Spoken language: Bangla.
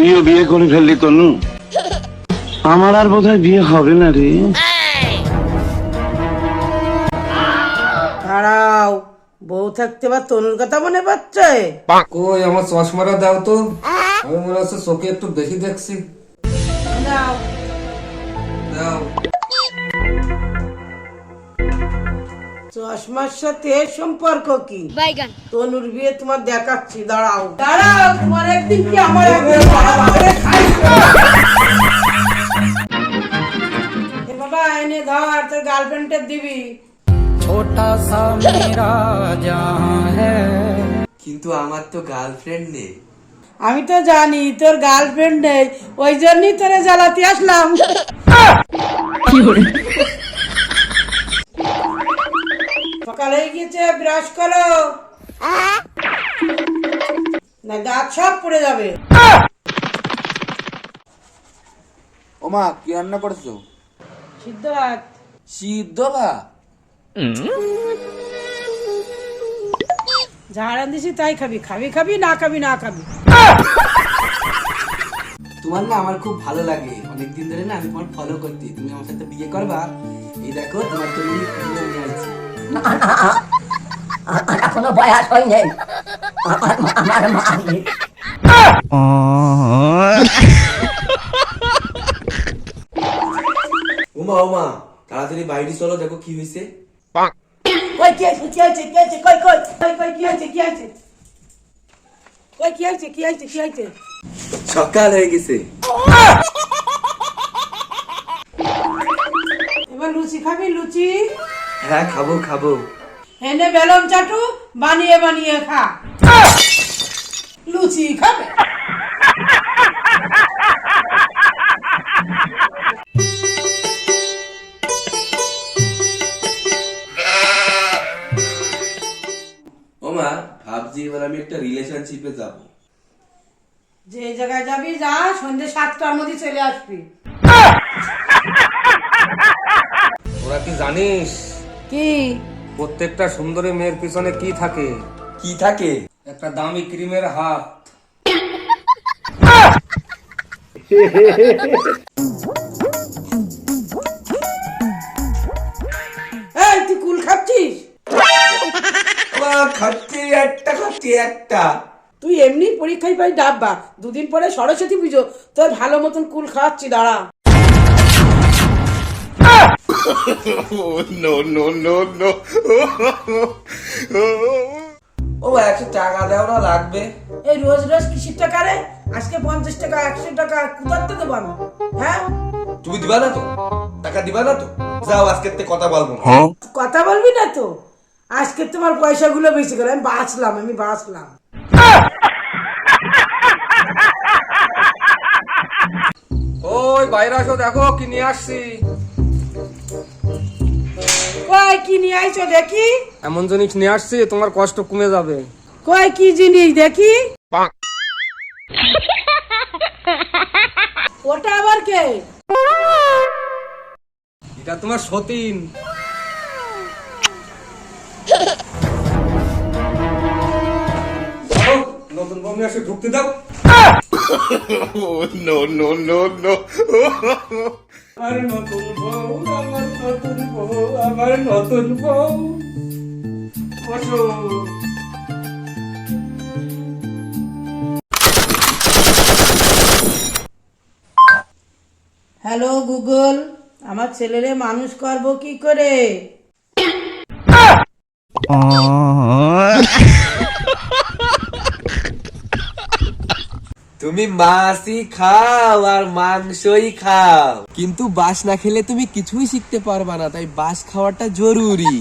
তুইও বিয়ে করে ফেললি তনু। আমার আর বোধহয় বিয়ে হবে না রে। দাঁড়াও বউ থাকতে বা তনুর কথা মনে পাচ্ছে কই আমার চশমাটা দাও তো। আমি মনে হচ্ছে চোখে একটু বেশি দেখছি। দাও। দাও। চশমার সাথে সম্পর্ক কি? বাইগান। তনুর বিয়ে তোমার দেখাচ্ছি দাঁড়াও। দাঁড়াও তোমার একদিন কি আমার একদিন বাবা এনে ধর তোর গার্লফ্রেন্ডের দিবি। কিন্তু আমার তো গার্লফ্রেন্ড নেই। আমি তো জানি তোর গার্লফ্রেন্ড নেই। ওই জন্যই তোরে জ্বালাতে আসলাম। সকাল হয়ে গিয়েছে ব্রাশ করো। না দাঁত সব পড়ে যাবে। ওমা কি রান্না করছ? সিদ্ধ ভাত। সিদ্ধ ঝাড়ান দিছি তাই খাবি খাবি খাবি না খাবি না খাবি। তোমার না আমার খুব ভালো লাগে। অনেকদিন ধরে না আমি তোমার ফলো করতে। তুমি আমার সাথে বিয়ে করবা। এই দেখো তোমার জন্য এখনও বয়স আমার আমার মা নেই। ওমা ওমা তাড়াতাড়ি বাইরে চলো দেখো কি হয়েছে। কই কি আছে কি আছে কি আছে কই কই কই কই কি আছে কি আছে কই কি আছে কি আছে কি আছে সকাল হয়ে গেছে। এবার লুচি খাবি লুচি? হ্যাঁ খাব খাব। এনে বেলন চাটু বানিয়ে বানিয়ে খা। লুচি খাবে। ওমা ভাবছি এবার আমি একটা রিলেশনশিপে যাব। যে জায়গায় যাবি যা সন্ধ্যে সাতটার মধ্যে চলে আসবি। ওরা কি জানিস? কি? প্রত্যেকটা সুন্দরী মেয়ের পিছনে কি থাকে? কি থাকে? একটা দামি ক্রিমের হাত। এই তুই কুল খাচ্ছিস? খাচ্ছি একটা খাচ্ছি একটা। তুই এমনি পরীক্ষায় পাই ডাব্বা দুদিন পরে সরস্বতী পুজো। তোর ভালো মতন কুল খাওয়াচ্ছি দাঁড়া। ও একশো টাকা দাও না লাগবে। এই রোজ রোজ কিসির টাকা রে? আজকে পঞ্চাশ টাকা একশো টাকা কোথার থেকে দেবো আমি হ্যাঁ? তুমি দিবা না তো? টাকা দিবা না তো? যাও আজকের থেকে কথা বলব। না। কথা বলবি না তো? আজকে তোমার পয়সাগুলো বেশি করে আমি বাঁচলাম আমি বাঁচলাম। ওই বাইরে আসো দেখো কি নিয়ে আসছি। কয় কি নিয়ে আইছো দেখি? এমন জিনিস নিয়ে আসছি তোমার কষ্ট কমে যাবে। কয় কি জিনিস দেখি? ওটা আবার কে? এটা তোমার সতীন। নতুন বমি আসে ঢুকতে দাও। আমার নতুন বউ আমার নতুন বউ আমার নতুন বউ। বসো। হ্যালো গুগল আমার ছেলেরে মানুষ করব কি করে? তুমি মাছই খাও আর মাংসই খাও। কিন্তু বাস না খেলে তুমি কিছুই শিখতে পারবা না, তাই বাস খাওয়াটা জরুরি।